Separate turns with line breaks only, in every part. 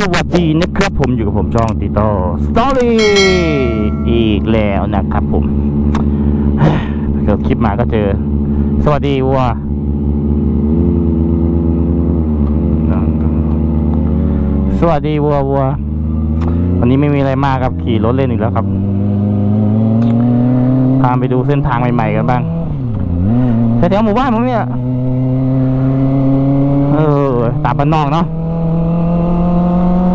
สวัสดีนะครับผมอยู่กับผมช่องติโต้สตอรี่อีกแล้วนะครับผมเกิดคลิปมาก็เจอ สวัสดีวัวสวัสดีวัววัววันนี้ไม่มีอะไรมากครับขี่รถเล่นอีกแล้วครับพาไปดูเส้นทางใหม่ๆกันบ้างแถวๆหมู่บ้านผมเนี่ยเออตามบ้านนอกเนาะ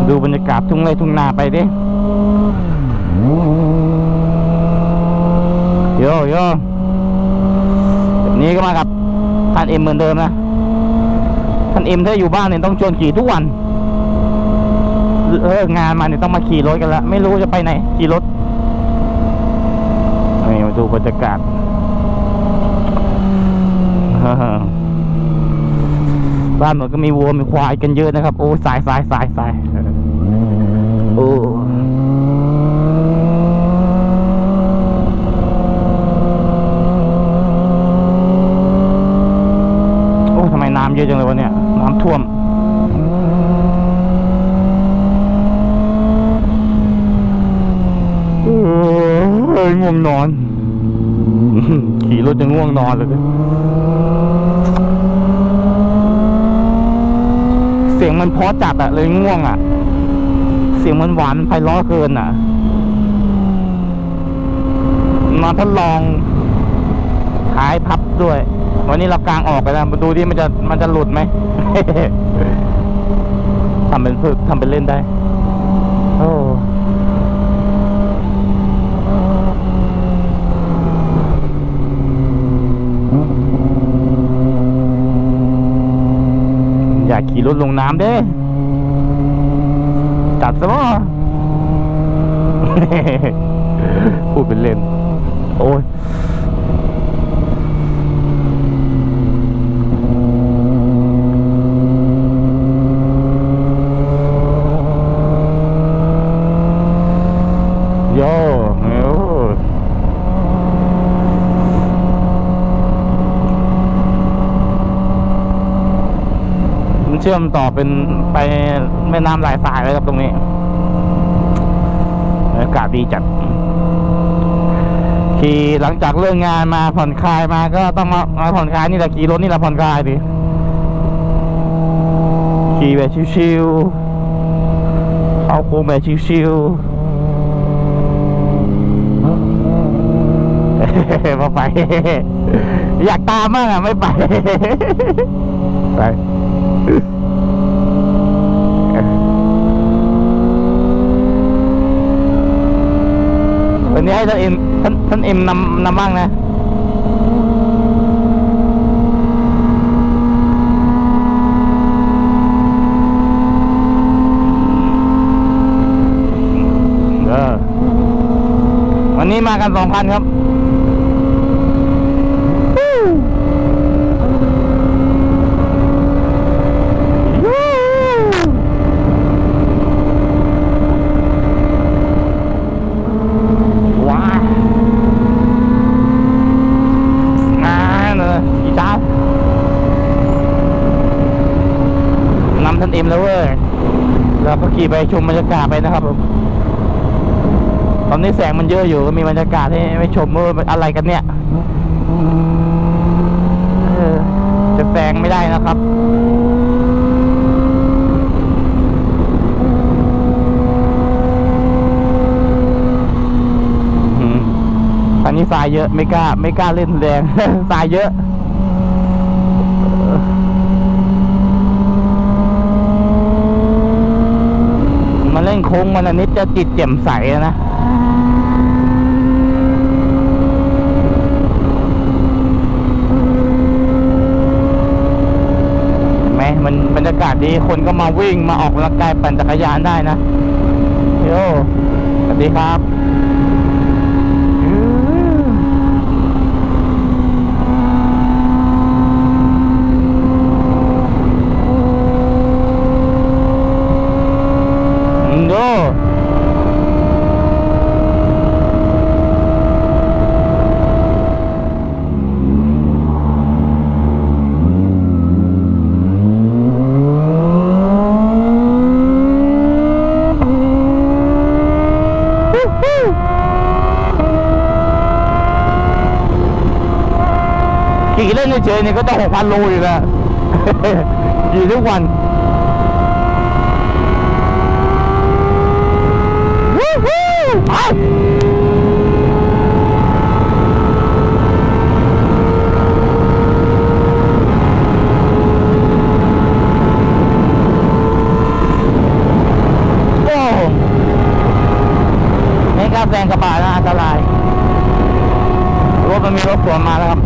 ดูบรรยากาศทุ่งไร่ทุ่งนาไปดิโยโย่นี่ก็มากับท่านเอ็มเหมือนเดิมนะท่านเอ็มถ้าอยู่บ้านเนี่ยต้องชวนขี่ทุกวันเอองานมาเนี่ยต้องมาขี่รถกันละไม่รู้จะไปไหนขี่รถนี่มาดูบรรยากาศบ้านมันก็มีวัวมีควายกันเยอะนะครับ โอ้สายสายสายสาย โอ้โอ้ทำไมน้ำเยอะจังเลยวะเนี่ย น้ำท่วมเอ้ยง่วงนอน ขี่รถจะง่วงนอนเลยเสียงมันเพราะจัดอะเลยง่วงอะ เสียงมันหวานไพเราะเกินอะมาทดลองขายพับด้วย วันนี้เรากางออกไปแล้วมาดูดิมันจะมันจะหลุดไหมทำเป็นพึกทำเป็นเล่นได้ โอ้อยากขี่รถลงน้ำเด้ จัดซะบ่พูดเป็นเล่น โอ้ย โย่โอ้มัน เชื่อมต่อเป็นไปแม่น้ำหลายสายเลยครับตรงนี้อากาศดีจัดขี่หลังจากเลิกงานมาผ่อนคลายมาก็ต้องมามาผ่อนคลายนี่แหละขี่รถนี่แหละผ่อนคลายดิขี่แบบชิวๆเข้าโค้งแบบชิวๆมาไป อยากตามมากอะไม่ไป ไป วันนี้ให้ท่านเอ็มท่านท่านเอ็มนำนำบ้างนะเออวันนี้มากันสองพันครับ ว้าวงานเลยอีจ้าบนำท่านเอ็มแล้วเว้ยเราก็ ขี่ไปชมบรรยากาศไปนะครับผมตอนนี้แสงมันเยอะอยู่ก็มีบรรยากาศให้ไม่ชมว่าอะไรกันเนี่ยจะแซงไม่ได้นะครับอืมตอนนี้ทรายเยอะไม่กล้า ไม่กล้าเล่นแรงทรายเยอะ มา เล่นโค้งมันอันนี้จะจิตเจ่มใสนะนะแม้มันบรรยากาศดีคนก็มาวิ่งมาออกกำลังกายปั่นจักรยานได้นะโยสวัสดีครับ โย ขี่ เล่นเฉยๆเนี่ก็ต้องหกพันโลอยู่แล้วขี่ทุกวันวู้ฮู้ไปโอ้ไม่กล้าแซงกระบะนะอันตรายรถมันมีรถสวนมาแล้วครับ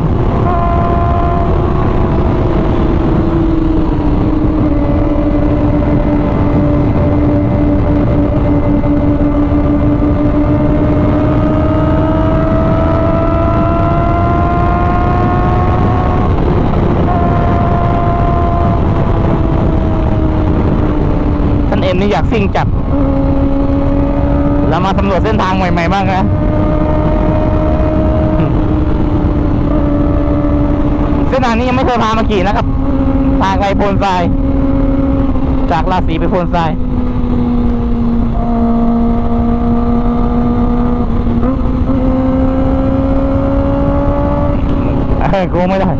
นี่อยากซิ่งจัดเรามาสำรวจเส้นทางใหม่ๆบ้างนะเส้นทางนี้ยังไม่เคยพามาขี่นะครับ ทางไปโพนทราย จากราศีไปโพนทรายกูไม่ได้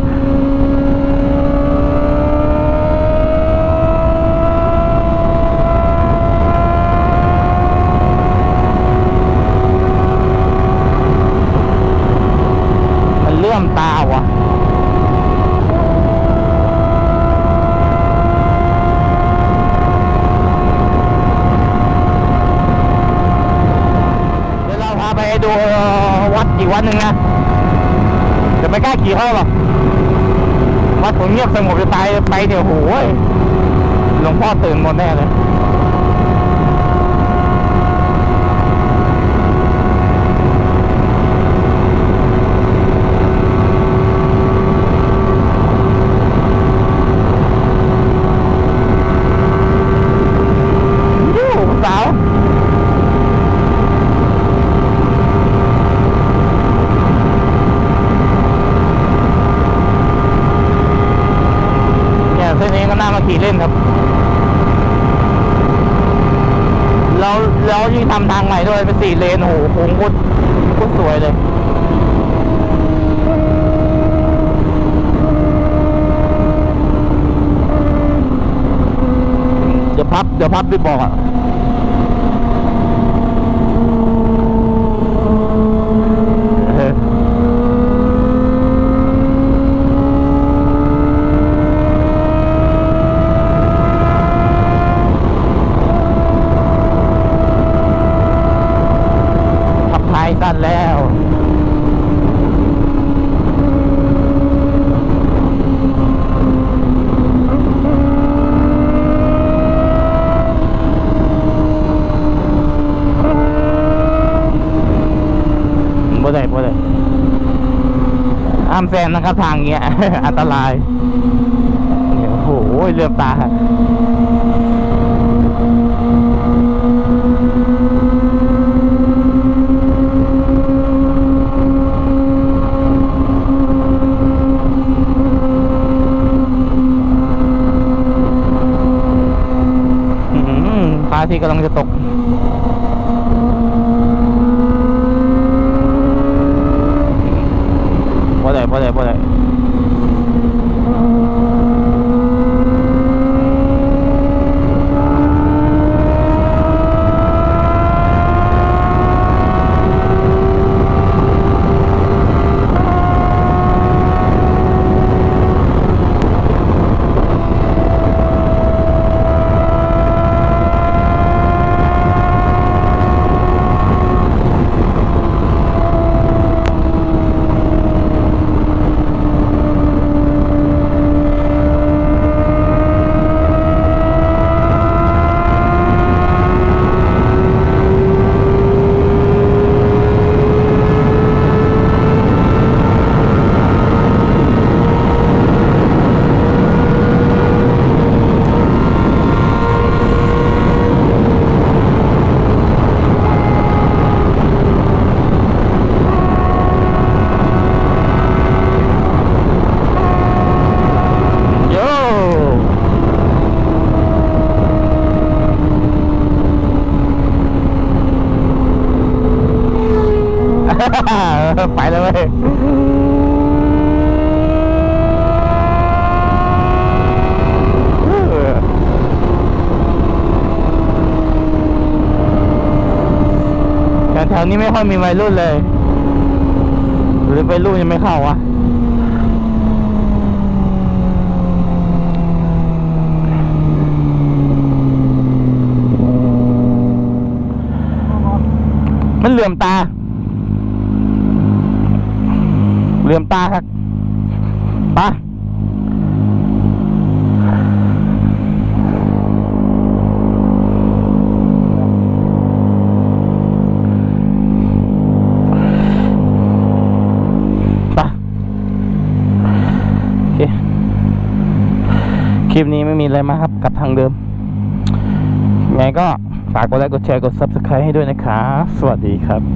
มันเลื่อมตาวะเดี๋ยวเราพาไปดูวัดอีกวัดหนึ่งนะเดี๋ยวไม่กล้าขี่เข้าหรอกวัดผมเงียบสงบจะตายไปเดี๋ยวโหยหลวงพ่อตื่นหมดแน่เลยสาวเนี่ยเส้นนี้ก็น่ามาขี่เล่นครับ แล้วแล้วยิ่ง ทางใหม่ด้วยเป็นสี่เลนโอ้โหโค้งโคตรโคตรสวยเลยเดี๋ยวพับเดี๋ยวพับไปบอกอะ เออขับท้ายสั้นแล้ว บ่ ได้บ่ได้ห้ามแซงนะครับทางเงี้ย อันตรายโอ้โหเรือมตาพระอาที่กำลังจะตก ไปเลยเว้ยแต่แถวนี้ไม่ค่อยมีวัยรุ่นเลย หรือวัยรุ่นยังไม่เข้าวะมันเหลื่อมตา เหลื่อมตาครับไปะปะโอเค คลิปนี้ไม่มี อะไรมาครับกับทางเดิมไงก็ฝากกดไลค์กดแชร์กด Subscribe ให้ด้วยนะครับ สวัสดีครับ